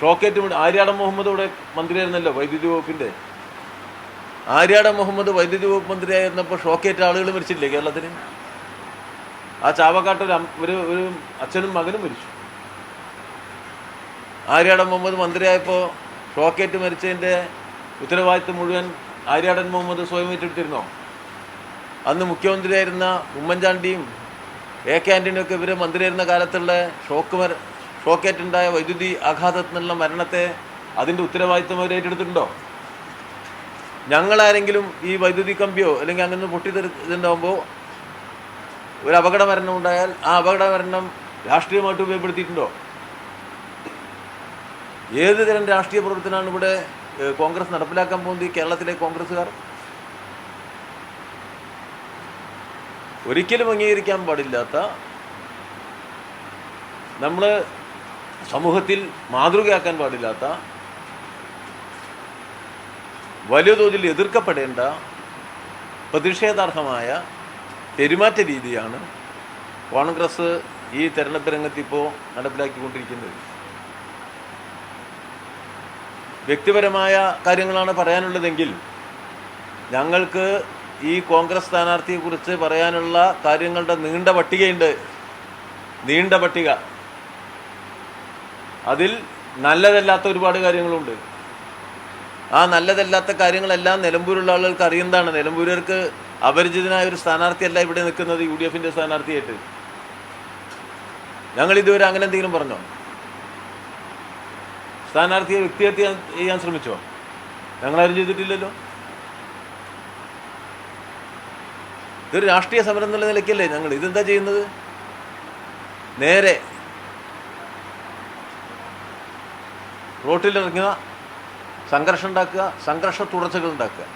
ഷോക്കേറ്റ് ആര്യാടൻ മുഹമ്മദ് ഇവിടെ മന്ത്രിയായിരുന്നല്ലോ വൈദ്യുതി വകുപ്പിന്റെ. ആര്യാടൻ മുഹമ്മദ് വൈദ്യുതി വകുപ്പ് മന്ത്രിയായിരുന്നപ്പോൾ ഷോക്കേറ്റ് ആളുകൾ മരിച്ചില്ലേ കേരളത്തിന്? ആ ചാവക്കാട്ട് ഒരു ഒരു അച്ഛനും മകനും മരിച്ചു. ആര്യാടൻ മുഹമ്മദ് മന്ത്രിയായപ്പോൾ ഷോക്കേറ്റ് മരിച്ചതിന്റെ ഉത്തരവാദിത്വം മുഴുവൻ ആര്യാടൻ മുഹമ്മദ് സ്വയം ഏറ്റെടുത്തിരുന്നോ? അന്ന് മുഖ്യമന്ത്രിയായിരുന്ന ഉമ്മൻചാണ്ടിയും എ കെ ആന്റണിയൊക്കെ ഇവർ മന്ത്രിയായിരുന്ന കാലത്തുള്ള ഷോക്ക് മര ഷോക്കേറ്റുണ്ടായ വൈദ്യുതി ആഘാതത്തിൽ നിന്നുള്ള മരണത്തെ അതിന്റെ ഉത്തരവാദിത്വം അവർ ഏറ്റെടുത്തിട്ടുണ്ടോ? ഞങ്ങളാരെങ്കിലും ഈ വൈദ്യുതി കമ്പിയോ അല്ലെങ്കിൽ അങ്ങനെ പൊട്ടിത്തെറി ഇതുണ്ടാകുമ്പോൾ ഒരു അപകട മരണം ഉണ്ടായാൽ ആ അപകട മരണം രാഷ്ട്രീയമായിട്ട് ഉപയോഗപ്പെടുത്തിയിട്ടുണ്ടോ? ഏത് തരം രാഷ്ട്രീയ പ്രവർത്തനമാണ് ഇവിടെ കോൺഗ്രസ് നടപ്പിലാക്കാൻ പോകുന്നത് കേരളത്തിലെ കോൺഗ്രസ്സുകാർ? ഒരിക്കലും അംഗീകരിക്കാൻ പാടില്ലാത്ത നമ്മൾ സമൂഹത്തിൽ മാതൃകയാക്കാൻ പാടില്ലാത്ത വലിയ തോതിൽ എതിർക്കപ്പെടേണ്ട പ്രതിഷേധാർഹമായ പെരുമാറ്റ രീതിയാണ് കോൺഗ്രസ് ഈ തെരഞ്ഞെടുപ്പ് രംഗത്ത് ഇപ്പോൾ നടപ്പിലാക്കിക്കൊണ്ടിരിക്കുന്നത്. വ്യക്തിപരമായ കാര്യങ്ങളാണ് പറയാനുള്ളതെങ്കിൽ ഞങ്ങൾക്ക് ഈ കോൺഗ്രസ് സ്ഥാനാർത്ഥിയെക്കുറിച്ച് പറയാനുള്ള കാര്യങ്ങളുടെ നീണ്ട പട്ടികയുണ്ട്. നീണ്ട പട്ടിക. അതിൽ നല്ലതല്ലാത്ത ഒരുപാട് കാര്യങ്ങളുണ്ട്. ആ നല്ലതല്ലാത്ത കാര്യങ്ങളെല്ലാം നിലമ്പൂരുള്ള ആളുകൾക്ക് അറിയുന്നതാണ്. നിലമ്പൂരുകാർക്ക് അപരിചിതനായ ഒരു സ്ഥാനാർത്ഥിയല്ല ഇവിടെ നിൽക്കുന്നത് യു ഡി എഫിന്റെ സ്ഥാനാർത്ഥിയായിട്ട്. ഞങ്ങൾ ഇതുവരെ അങ്ങനെ എന്തെങ്കിലും പറഞ്ഞോ? സ്ഥാനാർത്ഥിയെ വ്യക്തിഹത്യ ചെയ്യാൻ ശ്രമിച്ചോ? ഞങ്ങളാരും ചെയ്തിട്ടില്ലല്ലോ. ഇതൊരു രാഷ്ട്രീയ സമരം എന്നുള്ള നിലയ്ക്കല്ലേ ഞങ്ങൾ. ഇതെന്താ ചെയ്യുന്നത്? നേരെ റോട്ടിലിറങ്ങുക സംഘർഷം ഉണ്ടാക്കുക സംഘർഷ തുടർച്ചകൾ ഉണ്ടാക്കുക.